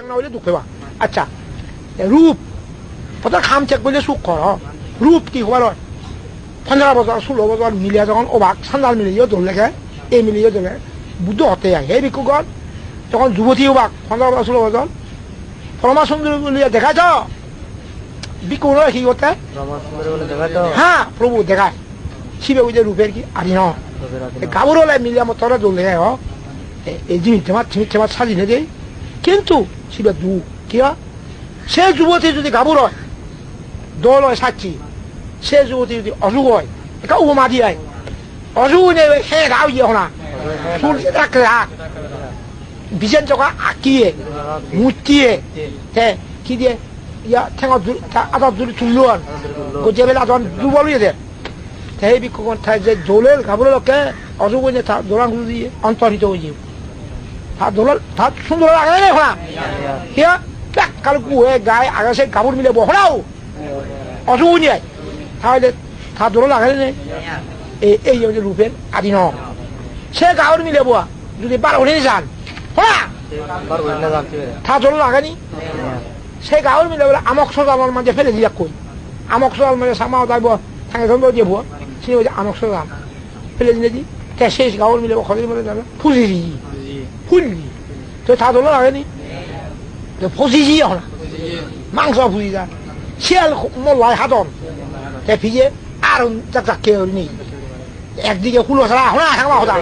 না হইলে দুঃখ পাবা আচ্ছা রূপ প্রথম খাম চেক করলে সুখ কর রূপ কি হবার হয় পনেরো বছর ষোলো বছর মিলিয়ে যখন অবাক সান্দাল মিলিয়ে ধরলেখে এই মিলিয়ে ধরলে বুদ্ধ হতে সেই ভিক্ষুগণ যখন যুবতী অবাক পনেরো বছর ষোলো বছর পরমা সুন্দর মিলিয়ে দেখাছ ভিক্ষু কি করতে হ্যাঁ প্রভু দেখায় শিবে বুঝে রূপের কি আদি ন হলে মিলিয়ে তোরা ধরলে হ এই জিনিস তোমার তোমার সাজিয়ে দেয় কিন্তু শিবে দু কি সে যুবতী যদি গাবর হয়, দল হয়, সাক্ষী, সে যুবতী যদি অসুখ হয়, এটা উপমা দিয়ে অসুখ নেই হে গাও ইয়ে হনা সূর্য রাখলে রাখ বিজেন চকা আঁকিয়ে মুটিয়ে তে কি দিয়ে? ইয়া ঠেঙা আদর দূরে তুললো আর। গোজে বেলা আদর দুর্বল হয়ে যায় সেই বিক্ষণ ঠাই যে দোলের গাবরের লোকে অসুখ হয়ে দোলাং দিয়ে অন্তর্হিত হয়ে যাবে। তা দোলার তা সুন্দর লাগে না হনা হিয়া প্যাক কালো কুয়ে গায়ে আগাছে কাপড় মিলে বহরাও অসুখ নিয়ে তাহলে এই হচ্ছে রূপের আদি ন। সে কাপড় মিলে বোয়া যদি বার উঠে যান হ্যাঁ তা দোলো লাগানি সে কাপড় মিলে বলে, আমক সজানোর মাঝে ফেলে দিয়া কই আমক সজাল মাঝে সামা যাইব থাঙে ধন্দ দিয়ে বোয়া সে বলছে আমক সজান ফেলে দিলে দি। শেষ কাপড় মিলে খদের মধ্যে যাবে ফুসি দি ফুললি তো তা দোলো লাগেনি তো ফসিজি এখন মাংস ফুসি যা শিয়াল মোল্লাই হাতন তে ফিজে আর চাক চাক কে নি একদিকে কুলো ছাড়া হনা থাকবা হতা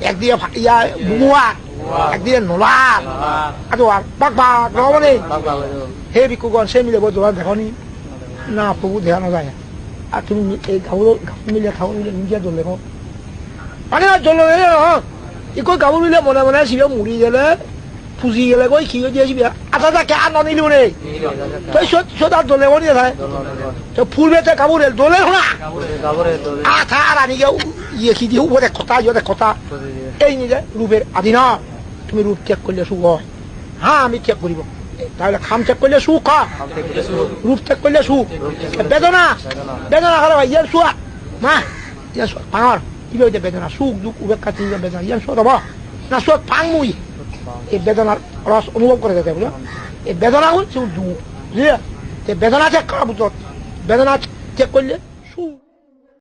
একদিকে ইয়া বুয়া একদিকে নোলা আর আর পাক পাক নহবনে হে বিকুগণ সে মিলে বলতো দেখনি না প্রভু দেখা না যায় আর তুমি এই গাবুর গাবুর মিলে খাব মিলে নিজে মানে না ইকো মিলে মনে মনে শিবে মুড়ি গেলে ফুজি গেলে, কই কি দিয়ে শিবে আটা কে আর ননিলি রে তুই সত সত আর দলে বনি থাকে তো ফুলবেতে কাবুরে দলে শোনা? আঠা আর আনিকে ইয়ে কি দিয়ে কথা ইয়ে কথা এই নিজে রূপের আদি না। তুমি রূপ চেক করলে সুখ হয় হ্যাঁ আমি চেক করিব তাহলে খাম চেক করলে সুখ রূপ চেক। করলে সুখ বেদনা বেদনা হলে ইয়ার সুয়া মা ইয়ার সুয়া কি হইতে বেদনা, সুখ, দুঃখ উপেক্ষা চিন্তা বেদনা ইয়ার সুয়া দেব না সুয়া পাং মুই। এই বেদনার রস অনুভব করে যেতে বুঝলো এই বেদনা হল সে দুঃখ, বুঝলি? বেদনা চেক করা বুঝত বেদনা চেক করলে